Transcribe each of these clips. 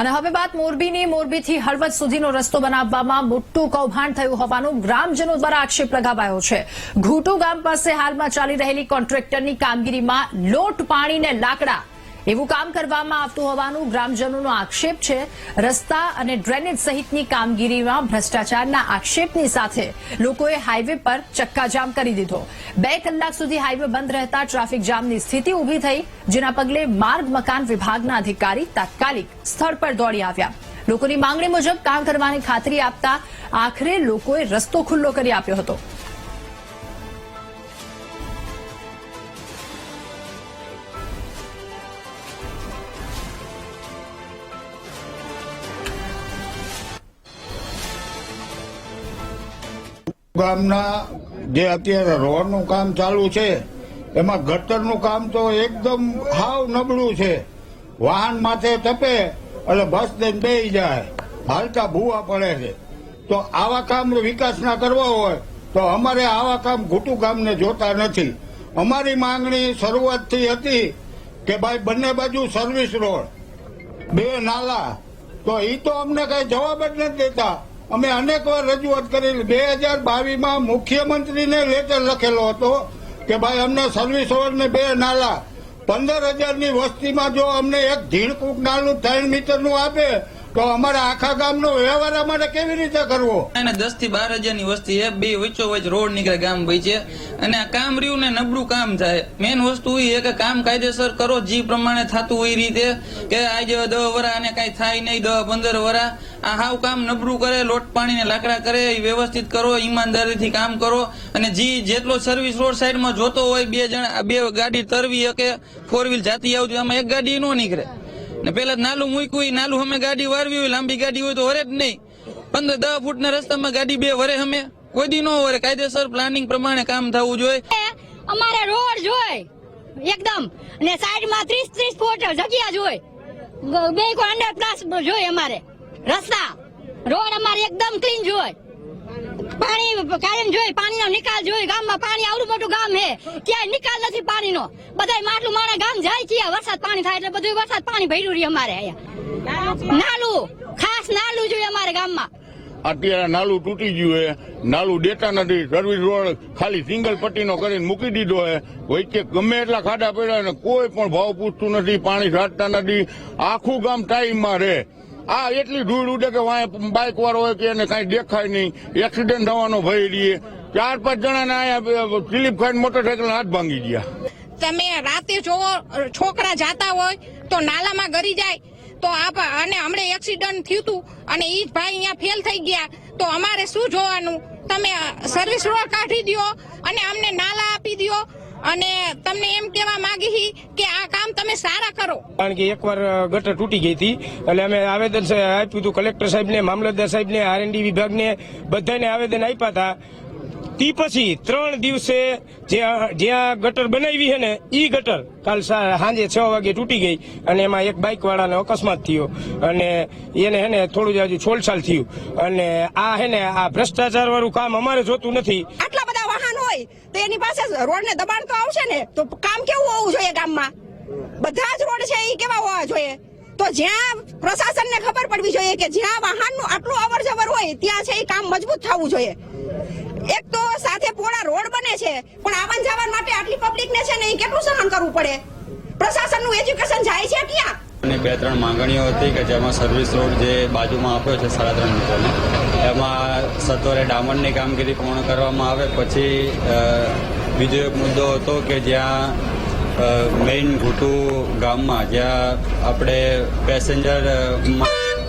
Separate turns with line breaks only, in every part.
અને હવે વાત મોરબીની. મોરબીથી હળવદ સુધીનો રસ્તો બનાવવામાં મોટું કૌભાંડ થયું હોવાનું ગ્રામજનો દ્વારા આક્ષેપ લગાવાયો છે. ઘૂટુ ગામ પાસે હાલમાં ચાલી રહેલી કોન્ટ્રાક્ટરની કામગીરીમાં લોટ પાણી ને લાકડા એવું કામ કરવામાં આવતું હોવાનું ગ્રામજનોનો આક્ષેપ છે. રસ્તા અને ડ્રેનેજ સહિતની કામગીરીમાં ભ્રષ્ટાચારના આક્ષેપની સાથે લોકોએ હાઈવે પર ચક્કાજામ કરી દીધો. બે કલાક સુધી હાઈવે બંધ રહેતા ટ્રાફિક જામની સ્થિતિ ઊભી થઈ, જેના પગલે માર્ગ મકાન વિભાગના અધિકારી તાત્કાલિક સ્થળ પર દોડી આવ્યા. લોકોની માંગણી મુજબ કામ કરવાની ખાતરી આપતા આખરે લોકોએ રસ્તો ખુલ્લો કરી આપ્યો હતો.
ગામના જે અત્યારે રોડનું કામ ચાલુ છે, એમાં ગટરનું કામ તો એકદમ હાવ નબળું છે. વાહન માથે તપે એટલે બસ દઈને બેસી જાય. હાલતા ભૂવા પડે છે. તો આવા કામ વિકાસ ના કરવા હોય, તો અમારે આવા કામ ઘૂંટું ગામને જોતા નથી. અમારી માંગણી શરૂઆતથી હતી કે ભાઈ બંને બાજુ સર્વિસ રોડ બે નાલા, તો એ તો અમને કઈ જવાબ જ નથી દેતા. અમે અનેક વાર રજૂઆત કરેલી. બે હજાર બાવીસમાં મુખ્યમંત્રીને લેટર લખેલો હતો કે ભાઈ, અમને સર્વિસ ઓવરને બે નાલા. પંદર હજારની વસ્તીમાં જો અમને એક ઝીણકૂક નાલું ત્રણ મીટરનું આપે તો અમારા આખા ગામનો વ્યવહાર અમારે કેવી રીતે કરવો?
અને દસથી બાર હજારની વસ્તી છે, બે વચ્ચો વચ્ચ રોડ નીકળે ગામ વચ્ચે અને આ કામ રહ્યું ને નબળું કામ થાય. મેન વસ્તુ એ કે કામ કાયદેસર કરો, જે પ્રમાણે થતું હોય રીતે કે આજે દસ વરા અને કઈ થાય નહીં દસ પંદર વરા. આ હાવ કામ નબળું કરે, લોટ પાણી ને લાકડા કરે એ વ્યવસ્થિત કરો, ઈમાનદારીથી કામ કરો. અને જે જેટલો સર્વિસ રોડ સાઈડમાં જોતો હોય, બે જણા, બે ગાડી તરવી શકે ફોર વ્હીલ જાતી આવતી આમાં એક ગાડી નો નીકળે. ને પેલા નાલું મૂક્યું નાલું અમે ગાડી વારવી હોય, લાંબી ગાડી હોય તો વરે જ નહીં. પંદર, દસ ફૂટના રસ્તામાં ગાડી બે વરે અમે. કોઈ દી ન વરે. કાયદેસર પ્લાનિંગ પ્રમાણે કામ થવું જોઈએ.
અમારે રોડ જોઈ એકદમ. અને સાઈડમાં ત્રીસ ત્રીસ ફૂટ જગ્યા જોઈ બે અંડર પ્લાસ જોઈએ અમારે. રસ્તા. રોડ અમારે એકદમ ક્લીન જોઈ પાણી કાયમ જોઈ, પાણીનો નિકાલ જોઈ, ગામમાં પાણી આવડું મોટું ગામ હે. ક્યાંય નિકાલ નથી પાણીનો. બધાય માટલું માણા ગામ જાય છે વરસાદ પાણી થાય એટલે બધું વરસાદ પાણી ભર્યું રહી અમારે અહીંયા. નાલું, ખાસ નાલું જોઈએ અમારે ગામમાં.
અત્યારે નાલું તૂટી ગયું છે નાલું દેતા નથી. સર્વિસ રોડ ખાલી સિંગલ પટ્ટીનો કરીને મૂકી દીધો છે વચ્ચે ગમે એટલા ખાડા પડ્યા ને કોઈ પણ ભાવ પૂછતું નથી, પાણી સાચતા નથી. આખું ગામ ટાઈમમાં રહે. આ એટલી ધૂળ ઉડે કે વાંહે બાઇક વાળો હોય કે એને કઈ દેખાય નહીં. એક્સિડન્ટ થવાનો ભય રહીએ. ચાર પાંચ જણાને અહીંયા દિલીપ ખાઈ મોટરસાયકલ હાથ ભાંગી ગયા.
તમે રાતે જો છોકરા જાતા હોય તો નાલામાં ગરી જાય. તો આપ અને હમણે એક્સિડન્ટ થયું હતું અને જ ભાઈ અહીંયા ફેલ થઈ ગયા. તો અમારે શું જોવાનું? તમે સર્વિસ રોડ કાઢી દ્યો. અને અમને નાલા આપી દ્યો અને તમને એમ કહેવા માંગી કે આ કામ તમે સારા કરો.
કારણ કે એકવાર ગટર તૂટી ગઈ હતી. એટલે અમે આવેદન આપ્યું હતું કલેક્ટર સાહેબને, મામલતદાર સાહેબને આરએનડી વિભાગને, બધાને આવેદન આપ્યા હતા. તી પછી ત્રણ દિવસે જ્યાં ગટર બનાવી છે ને એ ગટર કાલ સાંજે છ વાગે તૂટી ગઈ અને એમાં એક બાઇક વાળાનો અકસ્માત થયો. અને એને હે ને, થોડું જ હજુ છોલછાલ થયું. અને આ હે ને, આ ભ્રષ્ટાચાર વાળું કામ અમારે જોતું નથી
આટલા બધા વાહન હોય તો એની પાસે રોડ ને દબાણ તો આવશે ને, તો કામ કેવું હોવું જોઈએ ગામમાં? બધા જ રોડ છે એ કેવા હોવા જોઈએ? તો જ્યાં પ્રશાસન ને ખબર પડવી જોઈએ કે જ્યાં વાહનનું આટલું અવર જવર હોય, ત્યાં છે એ કામ મજબૂત થવું જોઈએ. એક તો સાથે પોળા રોડ બને છે, પણ આવન જાવન માટે આટલી પબ્લિક ને છે ને એ કેટલું સહન કરવું પડે? પ્રશાસનનું એજ્યુકેશન જાય છે ક્યાં?
અને બે, ત્રણ માંગણીઓ હતી કે જેમાં સર્વિસ રોડ જે બાજુમાં આપ્યો છે સાડા ત્રણ મીટરનો, એમાં સત્વરે ડામરની કામગીરી પૂર્ણ કરવામાં આવે. પછી બીજો એક મુદ્દો હતો કે જ્યાં મેઇન ઘૂટુ ગામમાં, જ્યાં આપણે પેસેન્જર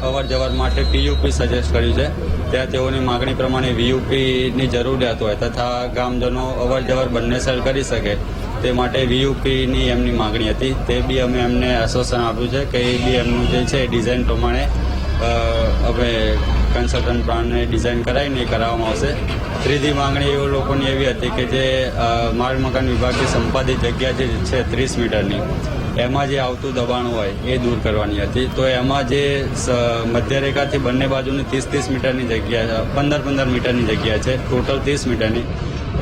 અવર જવર માટે પીયુપી સજેસ્ટ કર્યું છે. ત્યાં તેઓની માગણી પ્રમાણે વીયુપીની જરૂરિયાત હોય તથા ગામજનો અવર જવર બંને સર કરી શકે. તે માટે વીયુપીની એમની માગણી હતી. તે બી અમે એમને આશ્વાસન આપ્યું છે કે એ બી એમનું જે છે ડિઝાઇન પ્રમાણે અમે કન્સલ્ટન્ટ પ્લાનને ડિઝાઇન કરાવીને કરાવવામાં આવશે. ત્રીજી માંગણી એવો લોકોની એવી હતી કે જે માર્ગ મકાન વિભાગની સંપાદિત જગ્યા જે છે ત્રીસ મીટરની, એમાં જે આવતું દબાણ હોય એ દૂર કરવાની હતી. તો એમાં જે મધ્યરેખાથી બંને બાજુની ત્રીસ ત્રીસ મીટરની જગ્યા પંદર પંદર મીટરની જગ્યા છે, ટોટલ ત્રીસ મીટરની.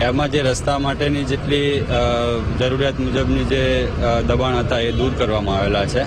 એમાં જે રસ્તા માટેની જેટલી જરૂરિયાત મુજબની જે દબાણ હતા એ દૂર કરવામાં આવેલા છે.